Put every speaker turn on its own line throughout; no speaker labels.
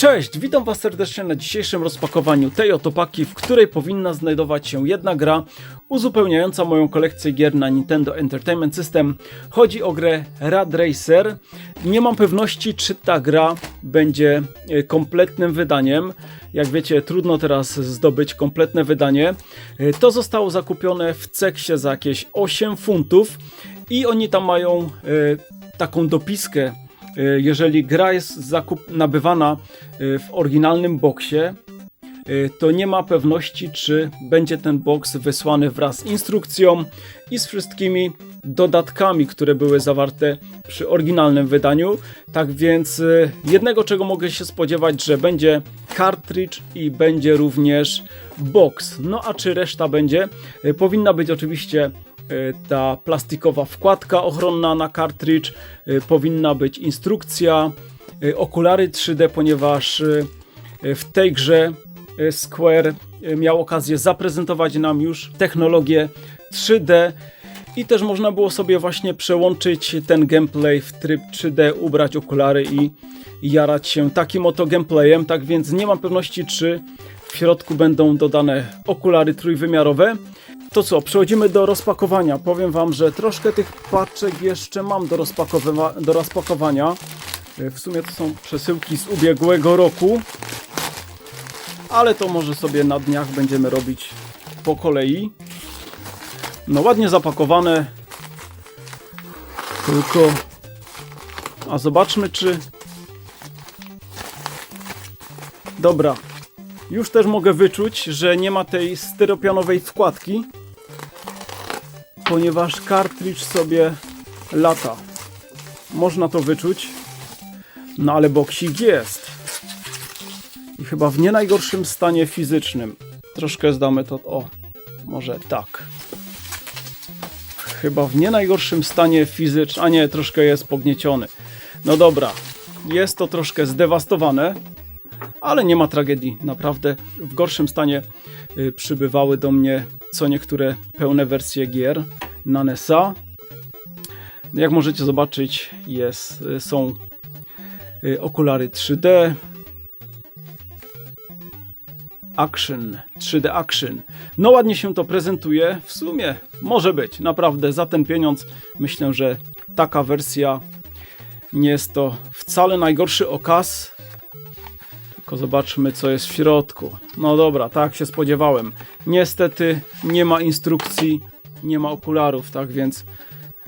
Cześć, witam Was serdecznie na dzisiejszym rozpakowaniu tej oto paki, w której powinna znajdować się jedna gra uzupełniająca moją kolekcję gier na Nintendo Entertainment System. Chodzi o grę Rad Racer. Nie mam pewności, czy ta gra będzie e, kompletnym wydaniem. Jak wiecie, trudno teraz zdobyć kompletne wydanie. E, To zostało zakupione w Ceksie za jakieś 8 funtów i oni tam mają e, taką dopiskę jeżeli gra jest zakup nabywana e, w oryginalnym boksie, e, to nie ma pewności, czy będzie ten boks wysłany wraz z instrukcją i z wszystkimi dodatkami, które były zawarte przy oryginalnym wydaniu. Tak więc e, jednego, czego mogę się spodziewać, że będzie cartridge i będzie również box. No a czy reszta będzie? E, Powinna być oczywiście e, ta plastikowa wkładka ochronna na cartridge, e, powinna być instrukcja, e, okulary 3D, ponieważ e, w tej grze e, Square e, miał okazję zaprezentować nam już technologię 3D i też można było sobie właśnie przełączyć ten gameplay w tryb 3D, ubrać okulary i jarać się takim oto gameplayem, tak więc nie mam pewności, czy w środku będą dodane okulary trójwymiarowe. To co, przechodzimy do rozpakowania. Powiem Wam, że troszkę tych paczek jeszcze mam do, rozpakowywa- do rozpakowania. E, W sumie to są przesyłki z ubiegłego roku, ale to może sobie na dniach będziemy robić po kolei. No ładnie zapakowane. Tylko... A zobaczmy czy... Dobra. Już też mogę wyczuć, że nie ma tej styropianowej wkładki. Ponieważ cartridge sobie lata. Można to wyczuć. No ale boksik jest. I chyba w nie najgorszym stanie fizycznym. Troszkę zdamy to... O, może tak. Chyba w nie najgorszym stanie fizycznym. A nie, troszkę jest pognieciony. No dobra. Jest to troszkę zdewastowane. Ale nie ma tragedii. Naprawdę w gorszym stanie przybywały do mnie co niektóre pełne wersje gier na NESa. Jak możecie zobaczyć, jest, y, są y, okulary 3D, Action, 3D Action. No ładnie się to prezentuje. W sumie może być, naprawdę za ten pieniądz myślę, że taka wersja nie jest to wcale najgorszy okaz. Tylko zobaczmy co jest w środku. No dobra, tak się spodziewałem. Niestety nie ma instrukcji, nie ma okularów, tak więc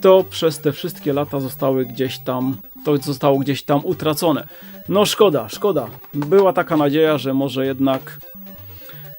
to przez te wszystkie lata zostały gdzieś tam, to zostało gdzieś tam utracone. No szkoda, szkoda. Była taka nadzieja, że może jednak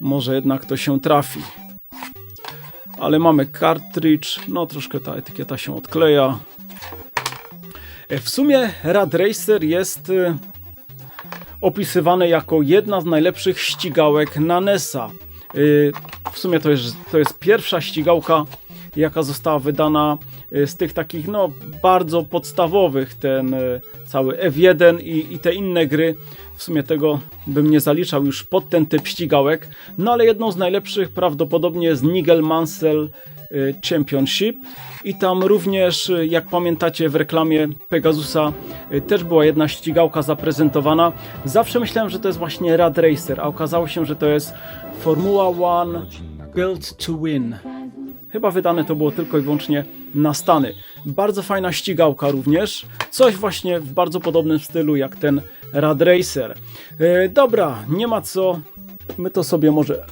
może jednak to się trafi. Ale mamy cartridge, no troszkę ta etykieta się odkleja. E, W sumie Rad Racer jest y, opisywane jako jedna z najlepszych ścigałek na NESa. Y, W sumie to jest, to jest pierwsza ścigałka, jaka została wydana y, z tych takich no bardzo podstawowych, ten y, cały F1 i, i te inne gry. W sumie tego bym nie zaliczał już pod ten typ ścigałek, no ale jedną z najlepszych prawdopodobnie jest Nigel Mansell Championship i tam również, y, jak pamiętacie w reklamie Pegasusa y, też była jedna ścigałka zaprezentowana. Zawsze myślałem, że to jest właśnie Rad Racer, a okazało się, że to jest Formuła One Built to Win. Chyba wydane to było tylko i wyłącznie na Stany. Bardzo fajna ścigałka również. Coś właśnie w bardzo podobnym stylu jak ten Rad Racer. E, dobra, nie ma co. My to sobie może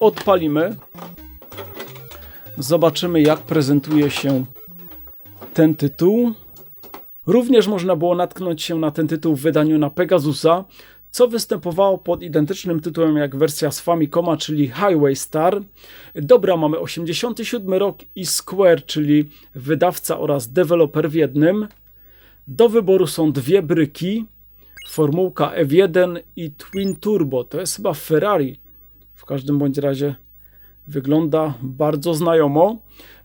odpalimy. Zobaczymy jak prezentuje się ten tytuł. Również można było natknąć się na ten tytuł w wydaniu na Pegasusa, co występowało pod identycznym tytułem jak wersja z Famicoma, czyli Highway Star. Dobra, mamy 87 rok i Square, czyli wydawca oraz deweloper w jednym. Do wyboru są dwie bryki, formułka F1 i Twin Turbo. To jest chyba Ferrari. W każdym bądź razie wygląda bardzo znajomo.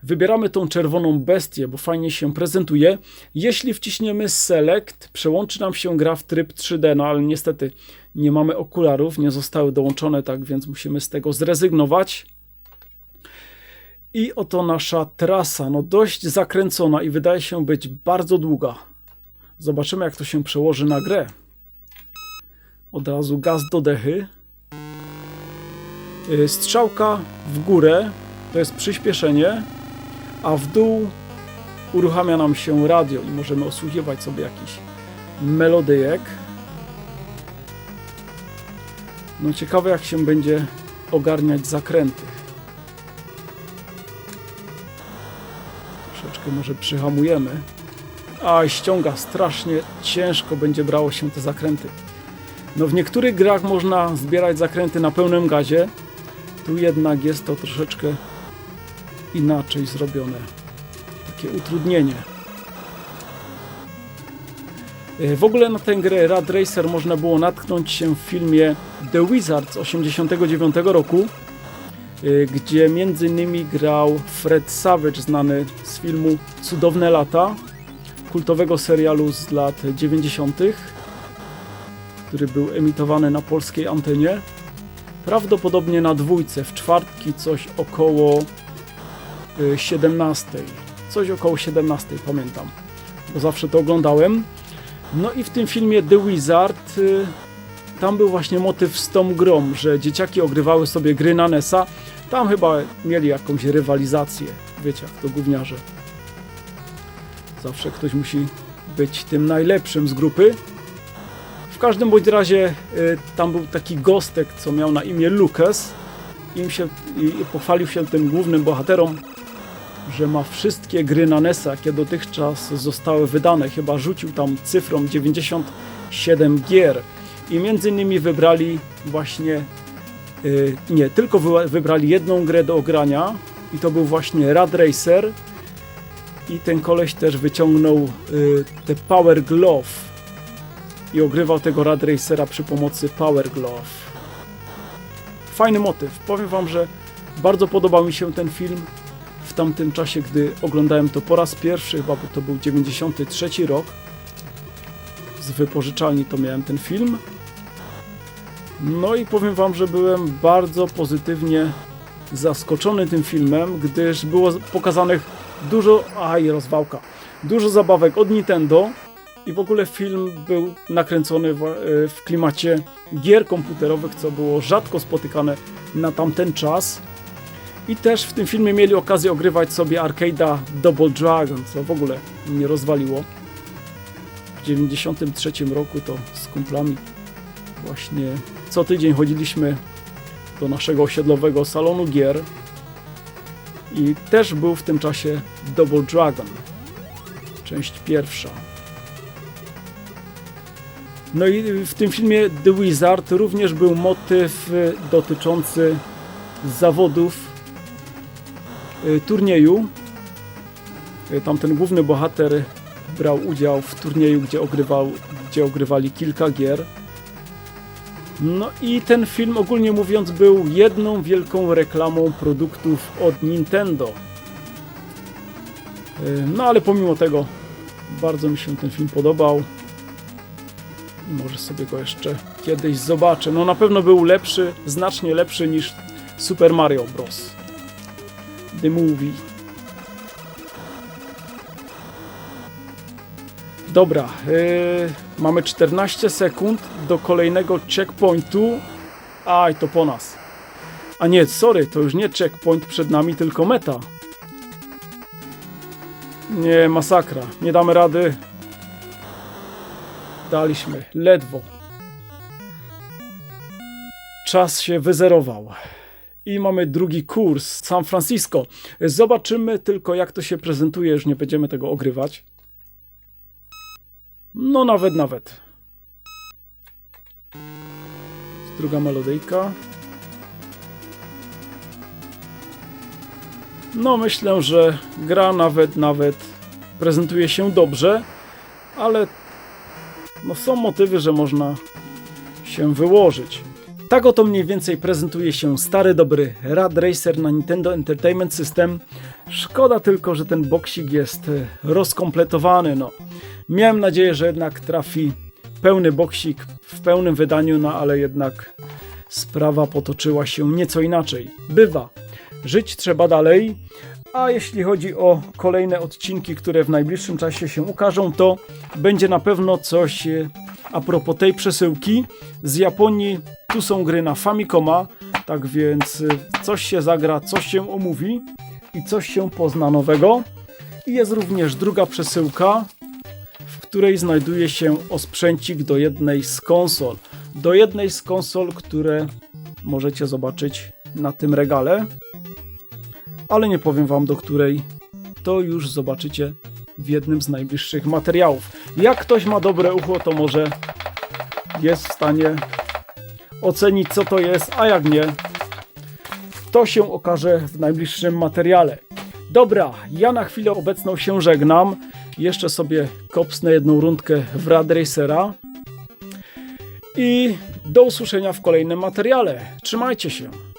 Wybieramy tą czerwoną bestię, bo fajnie się prezentuje. Jeśli wciśniemy Select, przełączy nam się gra w tryb 3D, no ale niestety nie mamy okularów, nie zostały dołączone, tak więc musimy z tego zrezygnować. I oto nasza trasa, no dość zakręcona i wydaje się być bardzo długa. Zobaczymy jak to się przełoży na grę. Od razu gaz do dechy. Y, Strzałka w górę to jest przyspieszenie, a w dół uruchamia nam się radio i możemy osłuchiwać sobie jakiś melodyjek. No ciekawe jak się będzie ogarniać zakręty. Troszeczkę może przyhamujemy. A ściąga strasznie ciężko będzie brało się te zakręty. No w niektórych grach można zbierać zakręty na pełnym gazie. Tu jednak jest to troszeczkę inaczej zrobione. Takie utrudnienie. E, W ogóle na tę grę Rad Racer można było natknąć się w filmie The Wizard z 1989 roku, e, gdzie innymi grał Fred Savage, znany z filmu Cudowne Lata, kultowego serialu z lat 90., który był emitowany na polskiej antenie. Prawdopodobnie na dwójce, w czwartki coś około y, 17. Coś około 17, pamiętam, bo zawsze to oglądałem. No i w tym filmie The Wizard y, tam był właśnie motyw z tą grą, że dzieciaki ogrywały sobie gry na NES-a. Tam chyba mieli jakąś rywalizację. Wiecie, jak to gówniarze. Zawsze ktoś musi być tym najlepszym z grupy. Każdym bądź razie y, tam był taki gostek, co miał na imię Lucas. Im się, i, pochwalił się tym głównym bohaterom, że ma wszystkie gry na NES-a, jakie dotychczas zostały wydane. Chyba rzucił tam cyfrą 97 gier. I między innymi wybrali właśnie, y, nie, tylko wy, wybrali jedną grę do ogrania i to był właśnie Rad Racer. I ten koleś też wyciągnął y, te Power Glove i ogrywał tego Rad Racera przy pomocy Power Glove. Fajny motyw. Powiem wam, że bardzo podobał mi się ten film w tamtym czasie, gdy oglądałem to po raz pierwszy, chyba to był 93 rok. Z wypożyczalni to miałem ten film. No i powiem wam, że byłem bardzo pozytywnie zaskoczony tym filmem, gdyż było pokazanych dużo, aj rozwałka, dużo zabawek od Nintendo i w ogóle film był nakręcony w, e, w klimacie gier komputerowych, co było rzadko spotykane na tamten czas. I też w tym filmie mieli okazję ogrywać sobie arcade'a Double Dragon, co w ogóle mnie rozwaliło. W 93 roku to z kumplami właśnie co tydzień chodziliśmy do naszego osiedlowego salonu gier i też był w tym czasie Double Dragon, część pierwsza. No i w tym filmie The Wizard również był motyw y, dotyczący zawodów y, turnieju. Y, Tam ten główny bohater brał udział w turnieju, gdzie, ogrywał, gdzie ogrywali kilka gier. No i ten film ogólnie mówiąc był jedną wielką reklamą produktów od Nintendo. No ale pomimo tego bardzo mi się ten film podobał. Może sobie go jeszcze kiedyś zobaczę. No na pewno był lepszy, znacznie lepszy niż Super Mario Bros. The Movie. Dobra, yy, mamy 14 sekund do kolejnego checkpointu. Aj, to po nas. A nie, sorry, to już nie checkpoint przed nami, tylko meta. Nie, masakra. Nie damy rady. Daliśmy, ledwo. Czas się wyzerował. I mamy drugi kurs, San Francisco. Zobaczymy tylko, jak to się prezentuje, już nie będziemy tego ogrywać. No nawet, nawet. Druga melodyjka. No myślę, że gra nawet, nawet prezentuje się dobrze, ale no są motywy, że można się wyłożyć. Tak oto mniej więcej prezentuje się stary dobry Rad Racer na Nintendo Entertainment System. Szkoda tylko, że ten boksik jest e, rozkompletowany. No. Miałem nadzieję, że jednak trafi pełny boksik w pełnym wydaniu, no ale jednak sprawa potoczyła się nieco inaczej. Bywa. Żyć trzeba dalej. A jeśli chodzi o kolejne odcinki, które w najbliższym czasie się ukażą, to będzie na pewno coś e, A propos tej przesyłki, z Japonii tu są gry na Famicoma, tak więc y, coś się zagra, coś się omówi i coś się pozna nowego. I jest również druga przesyłka, w której znajduje się osprzęcik do jednej z konsol. Do jednej z konsol, które możecie zobaczyć na tym regale, ale nie powiem wam do której. To już zobaczycie w jednym z najbliższych materiałów. Jak ktoś ma dobre ucho, to może jest w stanie ocenić, co to jest, a jak nie, to się okaże w najbliższym materiale. Dobra, ja na chwilę obecną się żegnam. Jeszcze sobie kopsnę jedną rundkę w Rad Racera. I do usłyszenia w kolejnym materiale. Trzymajcie się.